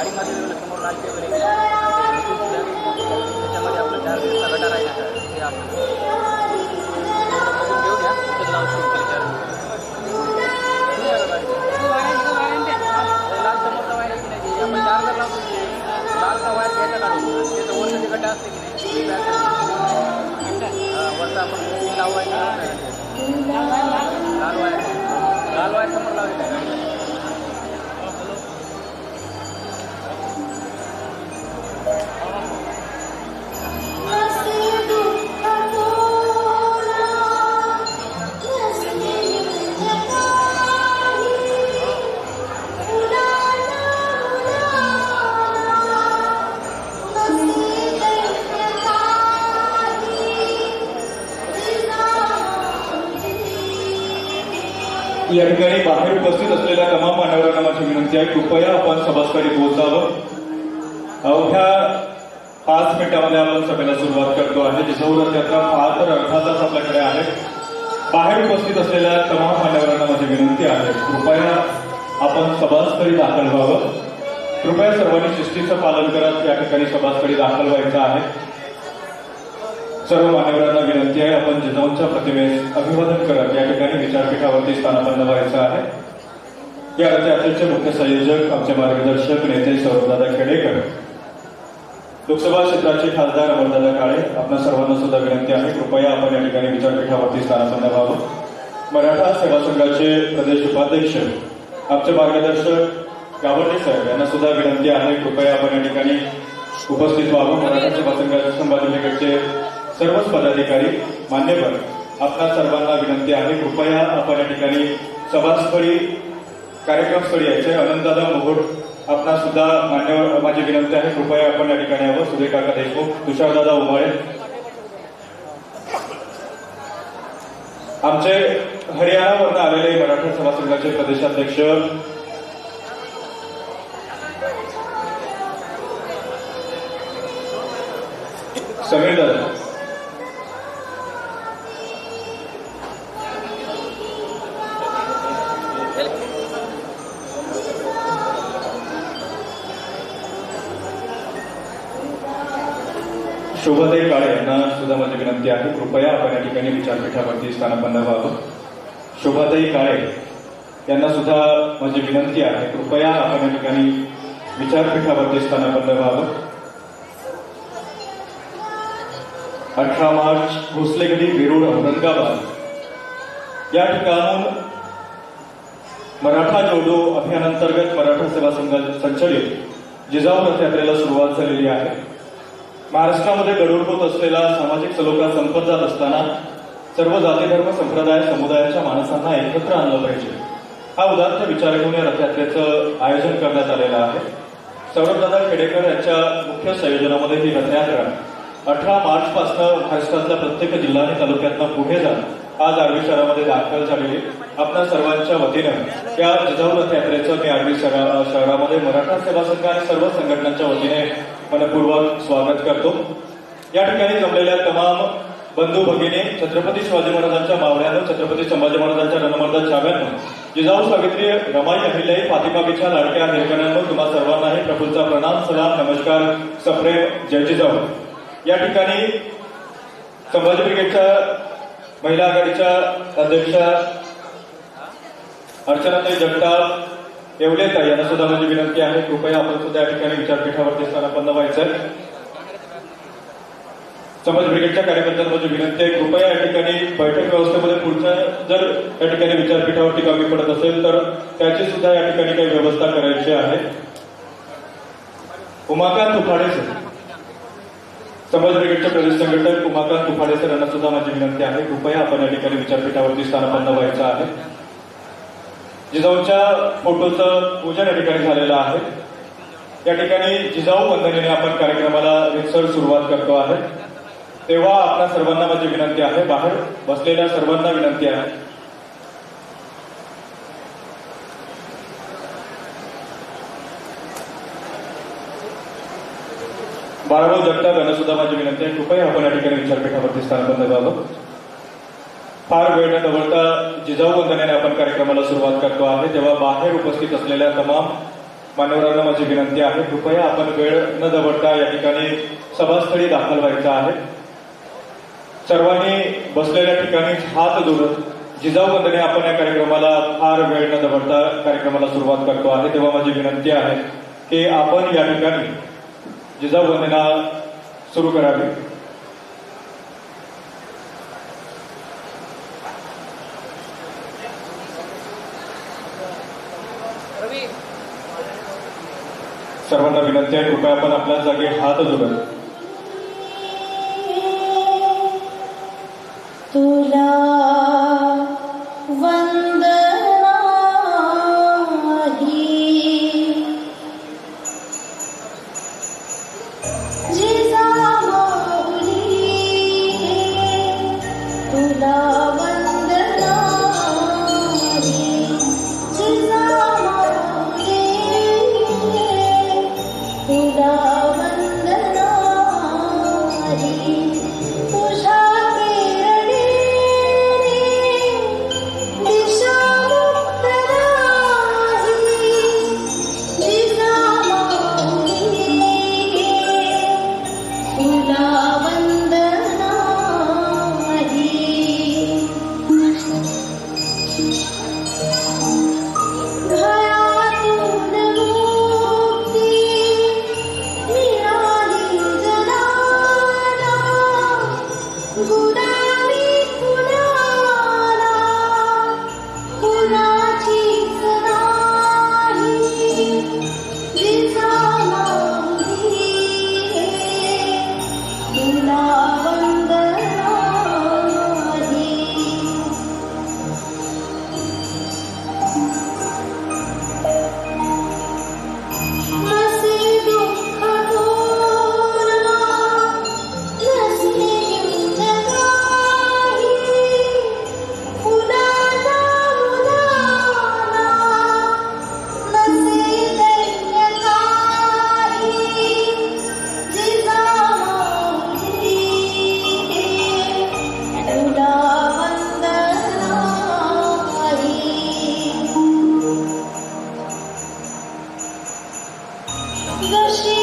गाडीमध्ये वेगळं समोर लालचे वगैरे ते निघून दिलं. त्याच्यामध्ये आपलं चार दिवसचा गटार आहे ना सर ते आपण थोडं बघून घेऊन या तिथं लावून सुरू केले चार लाल समोरचा वायर आहे की नाही ते आपण चार्जर लावतो की लालचा वायर घ्यायचा काढून त्याचं वरचं जे गड्डा असते की नाही ते back side. हा, वरचा आपण लावायचा लाल वायर लाल वायर समोर लावलेला आहे या ठिकाणी बाहेर उपस्थित असलेल्या तमाम मान्यवरांना माझी विनंती आहे कृपया आपण सभास्थळी पोहोचावं. अवघ्या पाच मिनिटामध्ये आपण सभेला सुरुवात करतो आहे. जिजाऊ रथ फार तर अर्धा तास आपल्याकडे आहे. बाहेर उपस्थित असलेल्या तमाम मान्यवरांना माझी विनंती आहे कृपया आपण सभास्थळी दाखल व्हावं. कृपया सर्वांनी शिस्तीचं पालन करत या ठिकाणी सभास्थळी दाखल व्हायचं आहे. सर्व मान्यवरांना विनंती आहे आपण जिजाऊंच्या प्रतिमेस अभिवादन करत या ठिकाणी विचारपीठावरती स्थानापन्न व्हायचं आहे. या रथयात्रेचे मुख्य संयोजक आमचे मार्गदर्शक नेते सौरदादा खेडेकर. लोकसभा क्षेत्राचे खासदार अमरदादा काळे आपल्या सर्वांना सुद्धा विनंती आहे कृपया आपण या ठिकाणी विचारपीठावरती स्थानापन्न व्हावं. मराठा सेवा संघाचे प्रदेश उपाध्यक्ष आमचे मार्गदर्शक गावंडे साहेब यांना सुद्धा विनंती आहे कृपया आपण या ठिकाणी उपस्थित व्हावं. मराठा सेवा संघाचे संभाजी सर्वच पदाधिकारी मान्यवर आपल्या सर्वांना विनंती आहे. कृपया आपण या ठिकाणी सभास्थळी कार्यक्रमस्थळी यायचे. आनंददादा मोहोड आपणा सुद्धा मान्यवर माझी विनंती आहे कृपया आपण या ठिकाणी यावं. सुरेखाका देशमुख तुषारदादा उमाळे. आमचे हरियाणावरनं आलेले मराठा सेवा संघाचे प्रदेशाध्यक्ष समीर दादा. शोभाताई काळे यांना सुद्धा माझी विनंती आहे. कृपया आपण या ठिकाणी विचारपीठावरती स्थानापन्न व्हावं. शोभाताई काळे यांना सुद्धा माझी विनंती आहे. कृपया आपण या ठिकाणी विचारपीठावरती स्थानापन्न व्हावं. अठरा मार्च भोसलेगडी वेरूळ औरंगाबाद. या ठिकाणून मराठा जोडो अभियानांतर्गत मराठा सेवा संघ संचलित जिजाऊ रथयात्रेला सुरुवात झालेली आहे. महाराष्ट्रामध्ये गडूळ होत असलेला सामाजिक सलोखा संपत जात असताना सर्व जाती धर्म संप्रदाय समुदायाच्या माणसांना एकत्र आणलं पाहिजे. हा उदात्त विचार घेऊन या रथयात्रेचं आयोजन करण्यात आलेलं आहे. सौरभदादा खेडेकर यांच्या मुख्य संयोजनामध्ये ही रथयात्रा अठरा मार्च पासून महाराष्ट्रातल्या प्रत्येक जिल्हा आणि तालुक्यातनं पुढे जात आज आर्वी शहरामध्ये दाखल झालेली आपल्या सर्वांच्या वतीनं त्या जिजाऊ रथयात्रेचं मी आर्वी शहरामध्ये मराठा सेवा संघ आणि सर्व संघटनांच्या वतीने मनपूर्वक स्वागत करतो. या ठिकाणी जमलेल्या तमाम बंधू भगिनी छत्रपती शिवाजी महाराजांच्या मावळ्यानं छत्रपती संभाजी महाराजांच्या रणमर्दा छाव्यानं जिजाऊ सावित्री रमाई अहिल्याई फातिमाबीच्या लाडक्या निर्गणांवर तुम्हा सर्वांनाही प्रभूंचा प्रणाम सलाम नमस्कार सप्रेम जय जिजाऊ. या ठिकाणी संभाजी ब्रिगेडच्या महिला आघाडीच्या अध्यक्षा अर्चनाताई जगताप येवलेताई यांना सुद्धा माझी विनंती आहे. कृपया आपण सुद्धा या ठिकाणी विचारपीठावरती स्थानापन्न व्हायचं. समाज ब्रिगेडच्या कार्यकर्त्यांना माझी विनंती आहे. कृपया या ठिकाणी बैठक व्यवस्थेमध्ये पुढच्या जर या ठिकाणी विचारपीठावरती कमी पडत असेल तर त्याची सुद्धा या ठिकाणी काही व्यवस्था करायची आहे. उमाकांत तुफाडे सर. समाज ब्रिगेडचे प्रदेश संघटक उमाकांत तुफाडे सर यांना सुद्धा माझी विनंती आहे. कृपया आपण या ठिकाणी विचारपीठावरती स्थानापन्न व्हायचं आहे. जिजाऊच्या फोटोचं पूजन या ठिकाणी झालेलं आहे. या ठिकाणी जिजाऊ वंदनेने आपण कार्यक्रमाला रितसर सुरुवात करतो आहे. तेव्हा आपल्या सर्वांना माझी विनंती आहे बाहेर बसलेल्या सर्वांना विनंती आहे. बाळाभाऊ जगताप यांना सुद्धा माझी विनंती आहे कृपया आपण या ठिकाणी विचारपीठावरती स्थानापन्न व्हावं. फार वेळ न दवडता जिजाऊ वंदनेने आपण कार्यक्रमाला सुरुवात करतो आहे. तेव्हा बाहेर उपस्थित असलेल्या तमाम मान्यवरांना माझी विनंती आहे कृपया आपण वेळ न दवडता या ठिकाणी सभास्थळी दाखल व्हायचं आहे. सर्वांनी बसलेल्या ठिकाणी हात जोडत जिजाऊ वंदने आपण या कार्यक्रमाला फार वेळ न दवडता कार्यक्रमाला सुरुवात करतो आहे. तेव्हा माझी विनंती आहे की आपण या ठिकाणी जिजाऊ वंदना सुरू करावी. सर्वांना विनंती आहे कृपया आपण आपल्या जागी हात जोडत तुला 你的心。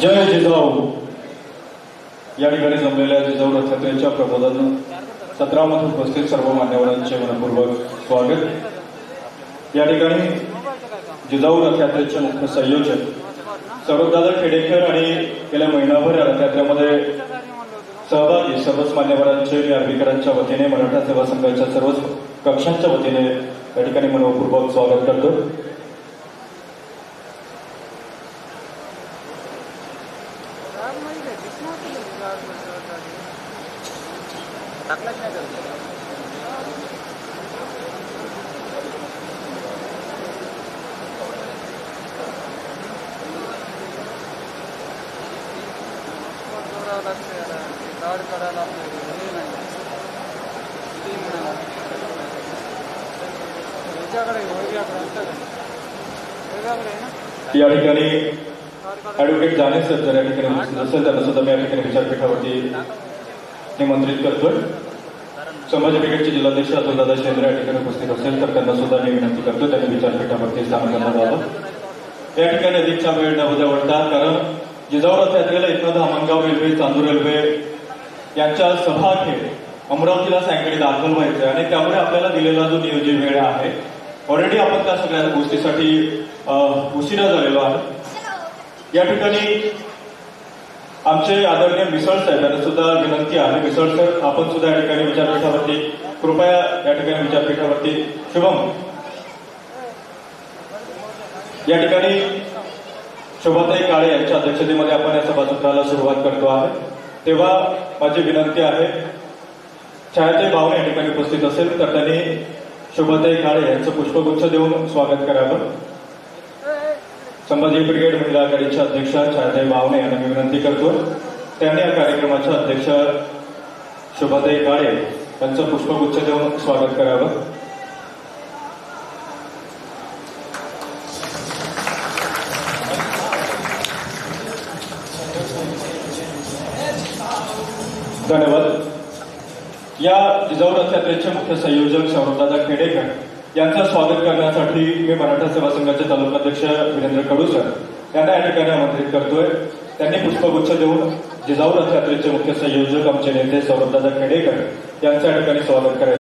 जय जिजाऊ. या ठिकाणी जमलेल्या जिजाऊ रथयात्रेच्या प्रबोधन सत्रामध्ये उपस्थित सर्व मान्यवरांचे मनपूर्वक स्वागत. या ठिकाणी जिजाऊ रथयात्रेचे मुख्य संयोजक सौरभदादा खेडेकर आणि गेल्या महिनाभर या रथयात्रेमध्ये सहभागी सर्वच मान्यवरांचे मी वतीने मराठा सेवा संघाच्या सर्वच कक्षांच्या वतीने या ठिकाणी मनपूर्वक स्वागत करतो. करायला याच्याकडे आहे. ना? या ठिकाणी ऍडव्होकेट जाणे सर जर या ठिकाणी उपस्थित असेल त्यांना सुद्धा मी या ठिकाणी विचारपीठावरती निमंत्रित करतोय. संभाजी ब्रिगेडचे जिल्हाध्यक्ष अतुलदादा शेंद्रे या ठिकाणी उपस्थित असेल तर त्यांना सुद्धा मी विनंती करतो त्यांनी विचारपीठावरती स्थान करण्यात यावं या ठिकाणी अधिकचा वेळ न उद्यावडता कारण जिजाऊ रथयात्रेला इथनं धामणगाव रेल्वे चांदूर रेल्वे यांच्या सभाखेर अमरावतीला सायंकाळी दाखल व्हायचं आहे. आणि त्यामुळे आपल्याला दिलेला जो नियोजित वेळ आहे ऑलरेडी आपण त्या सगळ्या गोष्टीसाठी उशिरा झालेलो आहे. या ठिकाणी आमचे आदरणीय मिसळ साहेब यांना सुद्धा विनंती आहे. मिसळ सर आपण सुद्धा या ठिकाणी विचारपीठावरती कृपया या ठिकाणी विचारपीठावरती शुभम. या ठिकाणी शोभाताई काळे यांच्या अध्यक्षतेमध्ये आपण या सभासत्राला सुरुवात करतो आहे. तेव्हा माझी विनंती आहे छायाताई बावणे या ठिकाणी उपस्थित असेल तर त्यांनी शोभाताई काळे यांचं पुष्पगुच्छ देऊन स्वागत करावं. संभाजी ब्रिगेड महिला आघाडीच्या अध्यक्ष छायाताई भावने यांना मी विनंती करतो. त्यांनी या कार्यक्रमाच्या अध्यक्ष शोभाताई काळे यांचं पुष्पगुच्छ देऊन स्वागत करावं. धन्यवाद. या जिजाऊ रथयात्रेचे मुख्य संयोजक सौरभदादा खेडेकर यांचं स्वागत करण्यासाठी मी मराठा सेवा संघाचे तालुकाध्यक्ष वीरेंद्र कडू सर यांना या ठिकाणी आमंत्रित करतोय. त्यांनी पुष्पगुच्छ देऊन जिजाऊ रथयात्रेचे मुख्य संयोजक आमचे नेते सौरभदादा खेडेकर यांचं या ठिकाणी स्वागत करायचं.